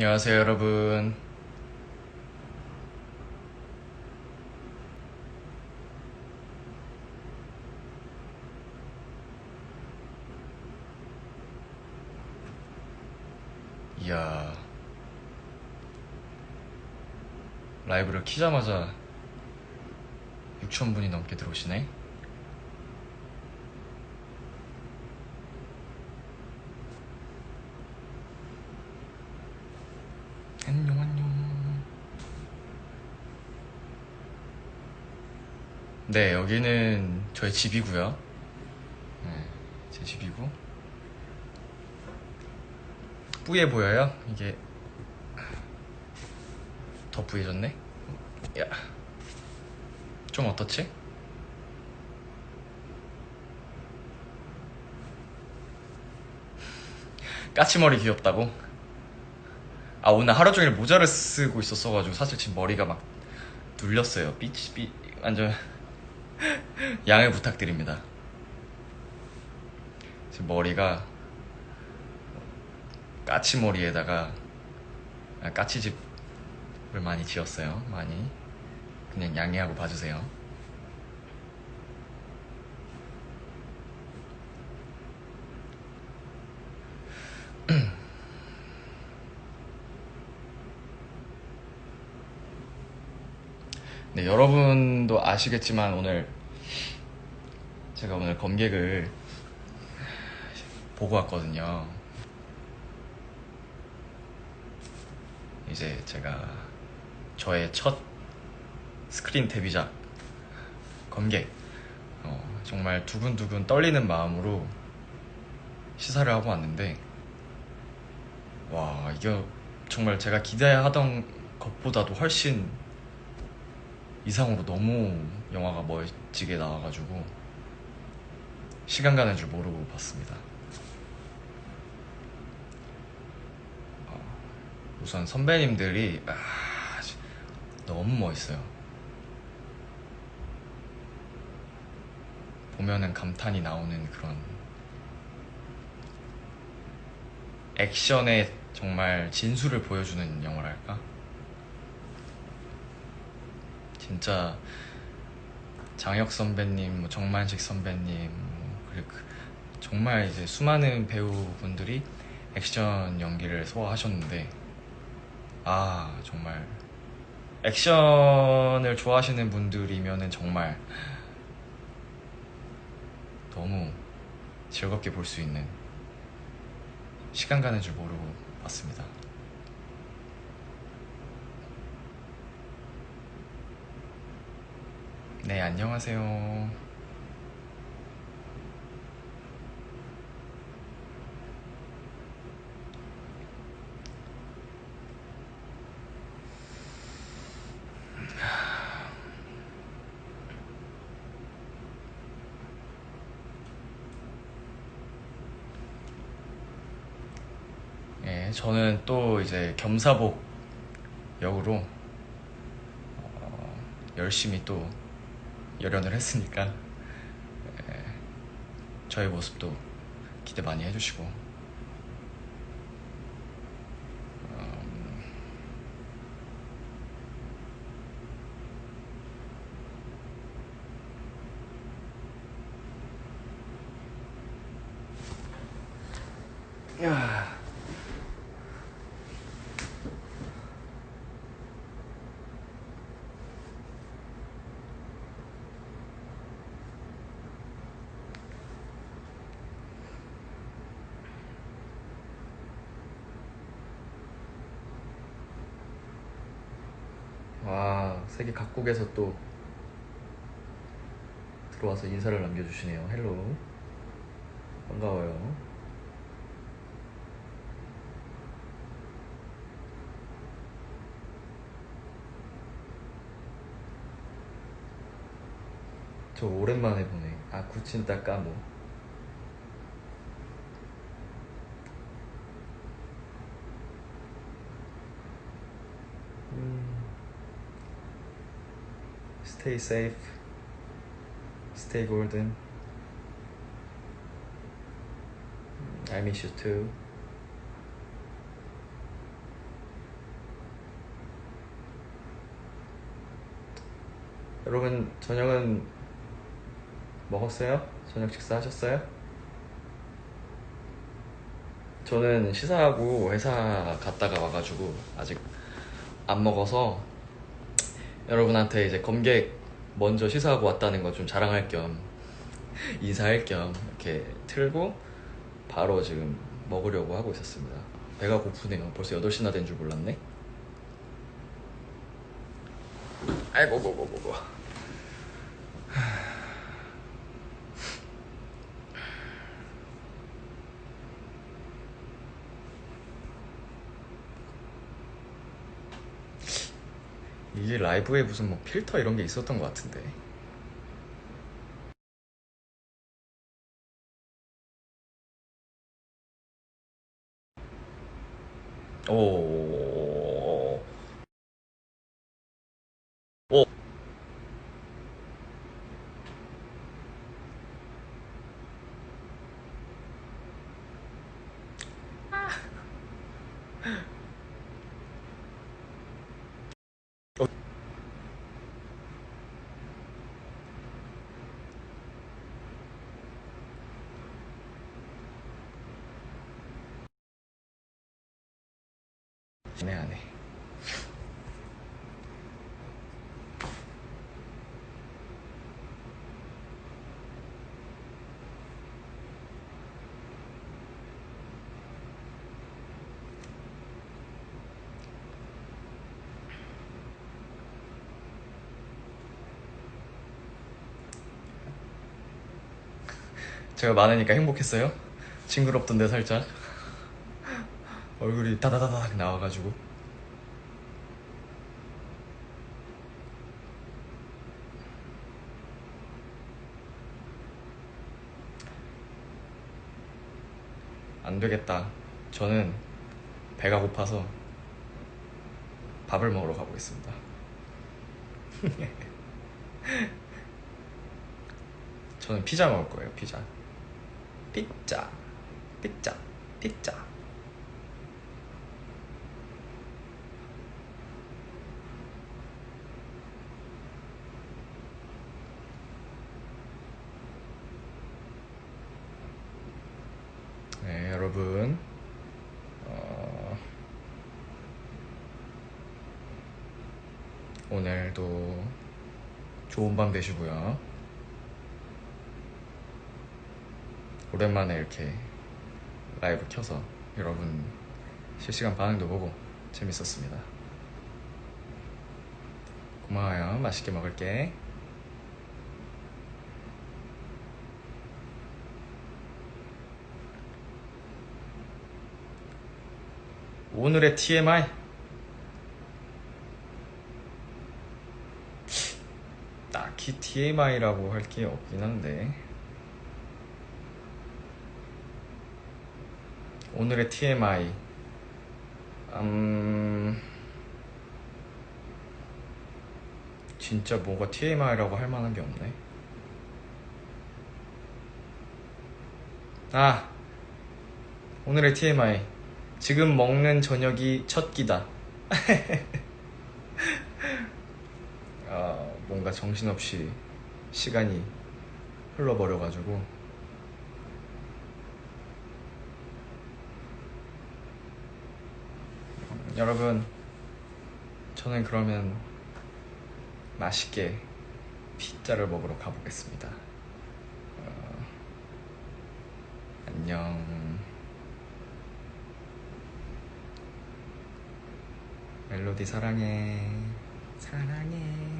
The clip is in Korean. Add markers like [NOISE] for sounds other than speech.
안녕하세요 여러분. 이야. 라이브를 키자마자 6천분이 넘게 들어오시네 안녕 안녕 네 여기는 저의 집이고요 네, 제 집이고 뿌예 보여요? 이게 더 뿌예졌네 야. 좀 어떻지? 까치머리 귀엽다고? 아 오늘 하루 종일 모자를 쓰고 있었어가지고 사실 지금 머리가 막 눌렸어요 삐, 삐 완전 양해 부탁드립니다. 지금 머리가 까치머리에다가 아, 까치집을 많이 지었어요 많이. 그냥 양해하고 봐주세요. [CLEARS THROAT] 네, 여러분도 아시겠지만 오늘 제가 오늘 검객을 보고 왔거든요. 이제 제가 저의 첫 스크린 데뷔작 검객 어, 정말 두근두근 떨리는 마음으로 시사를 하고 왔는데 와 이게 정말 제가 기대하던 것보다도 훨씬 이상으로 너무 영화가 멋지게 나와가지고 시간 가는 줄 모르고 봤습니다. 어, 우선 선배님들이 아, 너무 멋있어요. 보면은 감탄이 나오는 그런 액션의 정말 진수를 보여주는 영화랄까? 진짜 장혁 선배님, 뭐 정만식 선배님, 정말 이제 수많은 배우분들이 액션 연기를 소화하셨는데 아 정말 액션을 좋아하시는 분들이면은 정말 너무 즐겁게 볼 수 있는 시간 가는 줄 모르고 봤습니다. 네, 안녕하세요. 예, 저는 또 이제 겸사복 역으로 어, 열심히 또 열연을 했으니까 예, 저의 모습도 기대 많이 해주시고 음, 야. 와, 세계 각국에서 또 들어와서 인사를 남겨주시네요. 헬로. 반가워요. 저 오랜만에 보네. 아, 구친따 까모. Stay safe. Stay golden. I miss you too. 여러분 저녁은 먹었어요? 저녁 식사하셨어요? 저는 시사하고 회사 갔다가 와가지고 아직 안 먹어서 여러분한테 이제 검객 먼저 시사하고 왔다는 거 좀 자랑할 겸 인사할 겸 이렇게 틀고 바로 지금 먹으려고 하고 있었습니다. 배가 고프네요. 벌써 8시나 된 줄 몰랐네. 아이고, 고고고고. 이게 라이브에 무슨 뭐 필터 이런 게 있었던 것 같은데. 오. 오. 네, 안 해. 제가 많으니까 행복했어요? 징그럽던데 살짝 얼굴이 다다다닥 나와가지고 안 되겠다. 저는 배가 고파서 밥을 먹으러 가보겠습니다. [LAUGHS] 저는 피자 먹을 거예요, 피자. 피자, 피자, 피자. 네, 여러분. 어, 오늘도 좋은 밤 되시고요. 오랜만에 이렇게 라이브 켜서 여러분 실시간 반응도 보고 재밌었습니다. 고마워요. 맛있게 먹을게. 오늘의 TMI 딱히 TMI라고 할 게 없긴 한데. 오늘의 TMI 음 진짜 뭐가 TMI라고 할 만한 게 없네. 아 오늘의 TMI 지금 먹는 저녁이 첫 끼다. [LAUGHS] 아, 뭔가 정신없이 시간이 흘러버려가지고. 음, 여러분, 저는 그러면 맛있게 피자를 먹으러 가보겠습니다. 어, 안녕. 멜로디 사랑해. 사랑해.